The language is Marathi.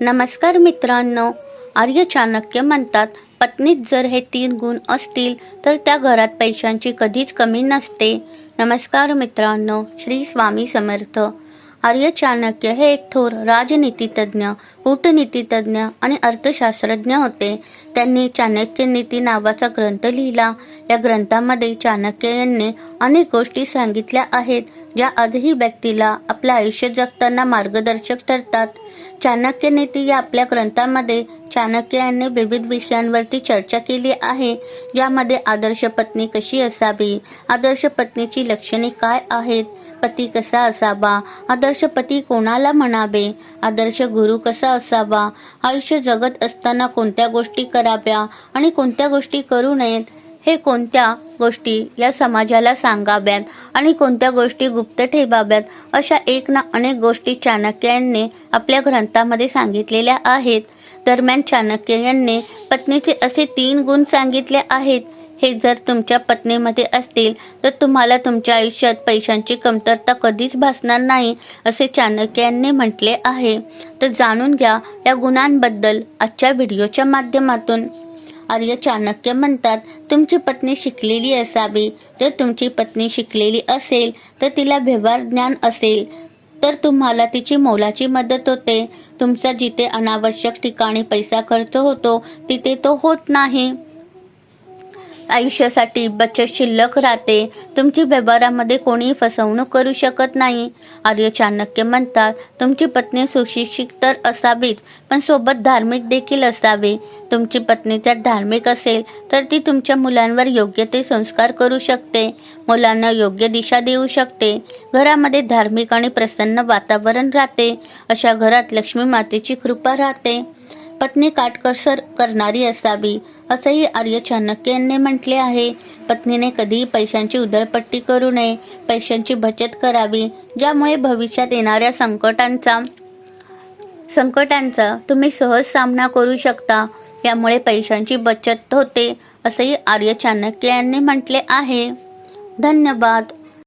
नमस्कार मित्रांनो. आर्य चाणक्य म्हणतात पत्नीत जर हे तीन गुण असतील तर त्या घरात पैशांची कधीच कमी नसते. नमस्कार मित्रांनो श्री स्वामी समर्थ. आर्य चाणक्य हे एक थोर राजनीतितज्ञ कूटनीतितज्ञ आणि अर्थशास्त्रज्ञ होते. त्यांनी चाणक्य नीती नावाचा ग्रंथ लिहिला. या ग्रंथामध्ये चाणक्य यांनी अनेक गोष्टी सांगितल्या आहेत. ज्या आजही व्यक्तीला आपलं आयुष्य जगताना मार्गदर्शक ठरतात. चाणक्य नीती या आपल्या ग्रंथामध्ये चाणक्य यांनी विविध विषयांवरती चर्चा केली आहे. ज्यामध्ये आदर्श पत्नी कशी असावी? आदर्श पत्नीची लक्षणे काय आहेत? पती कसा असावा? आदर्श पती कोणाला म्हणावे? आदर्श गुरु कसा असावा? आयुष्य जगत असताना कोणत्या गोष्टी कराव्या? आणि कोणत्या गोष्टी करू नयेत? हे कोणत्या गोष्टी या समाजाला सांगाव्यात आणि कोणत्या गोष्टी गुप्त ठेवाव्यात अशा एक ना अनेक गोष्टी चाणक्य यांनी आपल्या ग्रंथामध्ये सांगितलेल्या आहेत. दरम्यान चाणक्य यांनी पत्नीचे असे तीन गुण सांगितले आहेत. हे जर तुमच्या पत्नीमध्ये असतील तर तुम्हाला तुमच्या आयुष्यात पैशांची कमतरता कधीच भासणार नाही असे चाणक्य यांनी म्हटले आहे. तर जाणून घ्या या गुणांबद्दल आजच्या व्हिडिओच्या माध्यमातून. आर्य चाणक्य म्हणतात तुमची पत्नी शिकलेली असावी. जर तुमची पत्नी शिकलेली असेल तर तिला व्यवहार ज्ञान असेल. तर तुम्हाला तिची मोलाची मदत होते. तुमचा जिथे अनावश्यक ठिकाणी पैसा खर्च होतो तिथे तो होत नाही. आयुष्यासाठी बचत शिल्लक राहते. तुमची व्यवहारामध्ये कोणी फसवणूक करू शकत नाही. आर्य चाणक्य म्हणतात तुमची पत्नी सुशिक्षित तर असावीच पण सोबत धार्मिक देखील असावे. तुमची पत्नी त्यात धार्मिक असेल तर ती तुमच्या मुलांवर योग्य ते संस्कार करू शकते. मुलांना योग्य दिशा देऊ शकते. घरामध्ये धार्मिक आणि प्रसन्न वातावरण राहते. अशा घरात लक्ष्मी मातेची कृपा राहते. पत्नी काटकसर करणारी असावी असंही आर्य चाणक्य यांनी म्हटले आहे. पत्नीने कधीही पैशांची उधळपट्टी करू नये पैशांची बचत करावी ज्यामुळे भविष्यात येणाऱ्या संकटांचा संकटांचा तुम्ही सहज सामना करू शकता. यामुळे पैशांची बचत होते असंही आर्य चाणक्य यांनी म्हटले आहे. धन्यवाद.